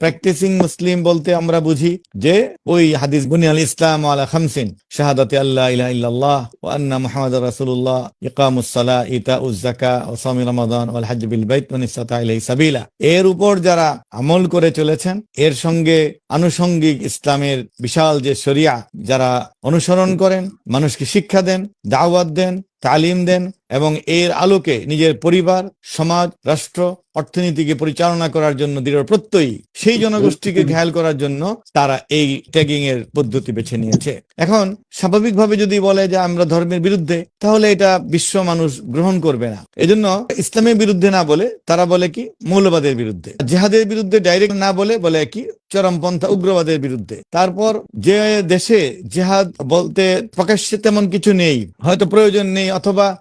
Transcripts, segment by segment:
Practising মুসলিম বলতে আমরা বুঝি যে, ওই হাদিস বুনি আল ইসলাম আলা খামসিন, শাহাদাতে আল্লাহ ইলাহা ইল্লাল্লাহ ওয়া আন্না মুহাম্মাদ রাসূলুল্লাহ, ইকামুস সালাহ, ইতাউজ যাকাত ওয়া সাওমি রমাদান ওয়াল হজ্জ বিল বাইত মান ইসতাতা ইলাইহি সাবিলা। এর উপর যারা আমল করে চলেছেন, এর সঙ্গে আনুষঙ্গিক ইসলামের বিশাল যে শরিয়া, যারা অনুসরণ করেন, মানুষকে শিক্ষা দেন, দাওয়াত দেন, তালিম দেন এবং এর আলোকে নিজের পরিবার সমাজ রাষ্ট্র অর্থনীতিকে পরিচালনা করার জন্য দৃঢ় প্রত্যয়ী। সেই জনগোষ্ঠীকে ঘায়াল করার জন্য তারা এই ট্যাগিং এর পদ্ধতি বেছে নিয়েছে। এখন স্বাভাবিকভাবে যদি বলে যে আমরা ধর্মের বিরুদ্ধে তাহলে এটা বিশ্ব মানুষ গ্রহণ করবে না। এজন্য ইসলামের বিরুদ্ধে না বলে তারা বলে কি? মৌলবাদের বিরুদ্ধে। জেহাদের বিরুদ্ধে ডাইরেক্ট না বলে বলে কি? চরমপন্থা উগ্রবাদের বিরুদ্ধে। তারপর যে দেশে জেহাদ বলতে প্রকাশ্যে তেমন কিছু নেই। হয়তো প্রয়োজন নেই অথবা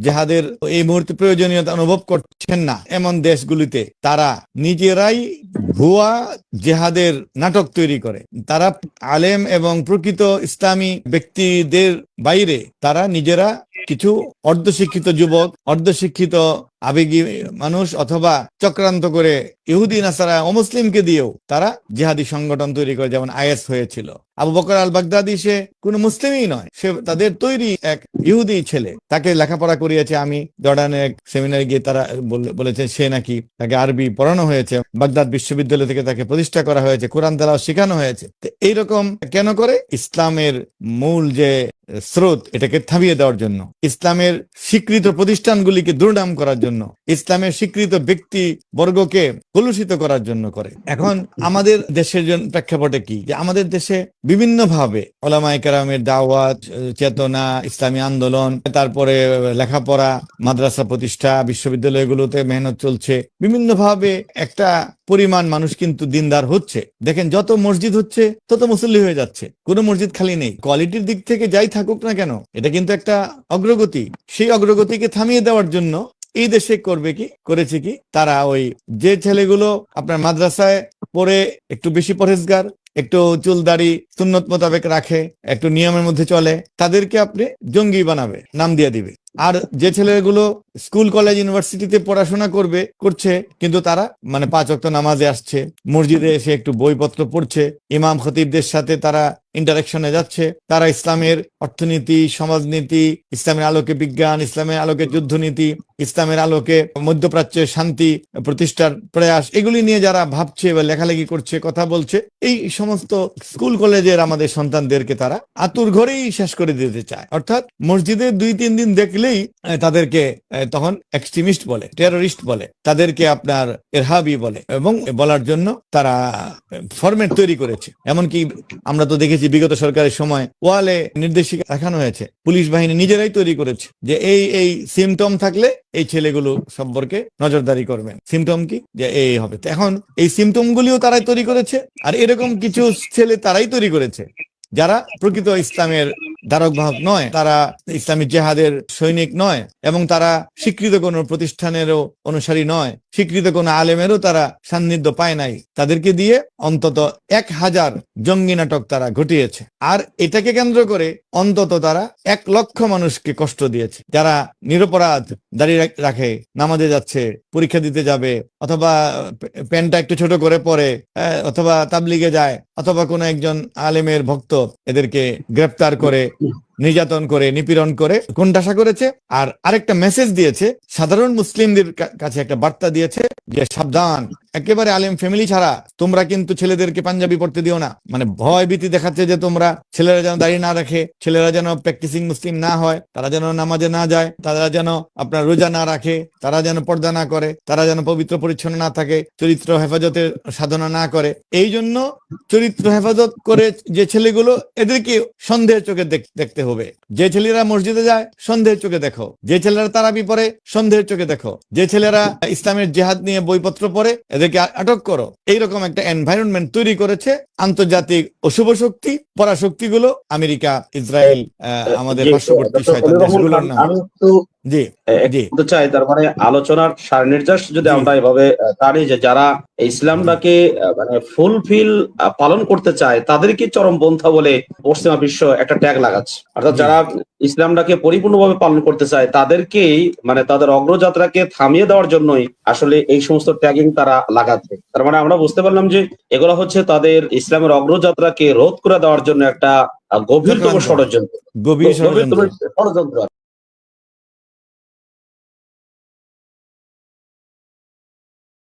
জেহাদের এই মুহূর্তে প্রয়োজনীয়তা অনুভব করছেন না এমন দেশগুলিতে তারা নিজেরাই ভুয়া জেহাদের নাটক তৈরি করে। তারা আলেম এবং প্রকৃত ইসলামী ব্যক্তিদের বাইরে তারা নিজেরা কিছু অর্ধশিক্ষিত যুবক, অর্ধশিক্ষিত আবেগী মানুষ অথবা চক্রান্ত করে ইহুদি, নাসারা, অমুসলিমকে দিয়েও তারা জিহাদি সংগঠন তৈরি করে, যেমন আইএস হয়েছিল। আবু বকর আল বাগদাদি সে কোনো মুসলিমই নয়, সে তাদের তৈরি এক ইহুদি ছেলে। তাকে লেখাপড়া করিয়েছে আমি, জর্ডানে এক সেমিনারে গিয়ে তারা বল- বলেছে সে নাকি তাকে আরবি পড়ানো হয়েছে, বাগদাদ বিশ্ববিদ্যালয় থেকে তাকে প্রতিষ্ঠা করা হয়েছে, কোরআন তালাও শেখানো হয়েছে। এইরকম কেন করে? ইসলামের মূল যে স্রোত, এটাকে থামিয়ে দেওয়ার জন্য। ইসলামের স্বীকৃত প্রতিষ্ঠানগুলিকে দুর্নাম করার জন্য। ইসলামের স্বীকৃত ব্যক্তি বর্গকে কলুষিত করার জন্য করে। এখন আমাদের দেশের জন্য প্রেক্ষাপটে কি? যে আমাদের দেশে বিভিন্ন ভাবে ওলামাই কেরামের দাওয়াত, চেতনা, ইসলামী আন্দোলন, তারপরে লেখাপড়া, মাদ্রাসা প্রতিষ্ঠা, বিশ্ববিদ্যালয়গুলোতে মেহনত চলছে। বিভিন্ন ভাবে একটা পরিমাণ মানুষ কিন্তু দিনদার হচ্ছে। দেখেন, যত মসজিদ হচ্ছে, তত মুসল্লি হয়ে যাচ্ছে। কোনো মসজিদ খালি নেই। কোয়ালিটির দিক থেকে যাই থাকুক না কেন, এটা কিন্তু একটা অগ্রগতি। সেই অগ্রগতিকে থামিয়ে দেওয়ার জন্য এই দেশে করবে কি, করেছে কি? তারা ওই যে ছেলেগুলো আপনার মাদ্রাসায় পড়ে একটু বেশি পরেজগার একটু চুল দাড়ি সুন্নত মোতাবেক রাখে, একটু নিয়মের মধ্যে চলে, তাদেরকে আপনি জঙ্গি বানাবে, নাম দিয়ে দিবে। আর যে ছেলেগুলো স্কুল, কলেজ, ইউনিভার্সিটিতে পড়াশোনা করবে, করছে, কিন্তু তারা মানে পাঁচ অক্ত নামাজে আসছে, মসজিদে এসে একটু বইপত্র পড়ছে, ইমাম খতিবদের সাথে তারা ইন্টারাকশনে যাচ্ছে। তারা ইসলামের অর্থনীতি, সমাজনীতি, ইসলামের আলোকে বিজ্ঞান, ইসলামের আলোকে যুদ্ধনীতি, ইসলামের আলোকে মধ্যপ্রাচ্যের শান্তি, প্রতিষ্ঠার প্রয়াস, এগুলি নিয়ে যারা ভাবছে বা লেখালেখি করছে, কথা বলছে, এই সমস্ত স্কুল, কলেজের আমাদের সন্তানদেরকে তারা আতুর ঘরেই শেষ করে দিতে চায়। অর্থাৎ মসজিদে দুই, তিন দিন দেখলেই তাদেরকে তখন এক্সট্রিমিস্ট বলে টেররিস্ট বলে, তাদেরকে আপনার এরহাবি বলে এবং বলার জন্য তারা ফরম্যাট তৈরি করেছে। এমনকি আমরা তো দেখেছি বিগত সরকারের সময় ওয়ালে নির্দেশিকা দেখানো হয়েছে, পুলিশ বাহিনী নিজেরাই তৈরি করেছে যে এই এই সিমটম থাকলে এই ছেলেগুলো সম্পর্কে নজরদারি করবেন। সিমটম কি? যে এই হবে। এখন এই সিমটম গুলিও তারাই তৈরি করেছে, আর এরকম কিছু ছেলে তারাই তৈরি করেছে যারা প্রকৃত ইসলামের ধারক বাহক নয়, তারা ইসলামী জেহাদের সৈনিক নয় এবং তারা স্বীকৃত কোনো প্রতিষ্ঠানেরও অনুসারী নয়। স্বীকৃত কোনো আলেমেরও তারা সান্নিধ্য পায় নাই। তাদেরকে দিয়ে অন্তত এক হাজার জঙ্গি নাটক তারা ঘটিয়েছে। আর এটাকে কেন্দ্র করে অন্তত তারা এক লক্ষ মানুষকে কষ্ট দিয়েছে। যারা নিরপরাধ দাঁড়িয়ে রাখে নামাজে যাচ্ছে, পরীক্ষা দিতে যাবে, অথবা প্যান্টটা একটু ছোট করে পরে অথবা তাবলিগে যায় অথবা কোনো একজন আলেমের ভক্ত এদেরকে গ্রেপ্তার করে নির্যাতন করে, নিপীড়ন করে কোনটাশা করেছে। আর আরেকটা মেসেজ দিয়েছে, সাধারণ মুসলিমদের কাছে একটা বার্তা দিয়েছে যে, সাবধান, একেবারে আলেম ফ্যামিলি ছাড়া তোমরা কিন্তু ছেলেদেরকে পাঞ্জাবি পড়তে দিও না। মানে ভয় ভীতি দেখাচ্ছে যে, তোমরা ছেলেরা যেন দাঁড়িয়ে না রাখে, ছেলেরা যেন প্র্যাকটিসিং মুসলিম না হয়, তারা যেন নামাজে না যায়, তারা যেন আপনার রোজা না রাখে, তারা যেন পর্দা না করে, তারা যেন পবিত্র পরিচ্ছন্ন না থাকে, চরিত্র হেফাজতের সাধনা না করে। এই জন্য চরিত্র হেফাজত করে যে ছেলেগুলো, এদেরকে সন্দেহের চোখে দেখ- দেখতে হবে। যে ছেলেরা মসজিদে যায় সন্দেহের চোখে দেখো। যে ছেলেরা তারাবি পরে সন্দেহের চোখে দেখো। যে ছেলেরা ইসলামের জেহাদ নিয়ে বইপত্র পরে এদেরকে আটক করো। এইরকম একটা এনভায়রনমেন্ট তৈরি করেছে আন্তর্জাতিক অশুভ শক্তি পরাশক্তিগুলো আমেরিকা ইসরায়েল আহ, আমাদের পার্শ্ববর্তী শয়তান দেশগুলোর নাম। জি বলতে চাই তার মানে আলোচনার যদি আমরা এভাবে টানি যে যারা ইসলামটাকে মানে ফুলফিল পালন করতে চায় তাদেরকে চরম পন্থা বলে পশ্চিমা বিশ্ব একটা ট্যাগ লাগাচ্ছে? অর্থাৎ যারা ইসলামটাকে পরিপূর্ণভাবে পালন করতে চায় তাদেরকেই মানে তাদের অগ্রযাত্রাকে থামিয়ে দেওয়ার জন্যই আসলে এই সমস্ত ট্যাগিং তারা লাগাচ্ছে। তার মানে আমরা বুঝতে পারলাম যে এগুলো হচ্ছে তাদের ইসলামের অগ্রযাত্রাকে রোধ করে দেওয়ার জন্য একটা গভীরতম ষড়যন্ত্র। গভীর ষড়যন্ত্র।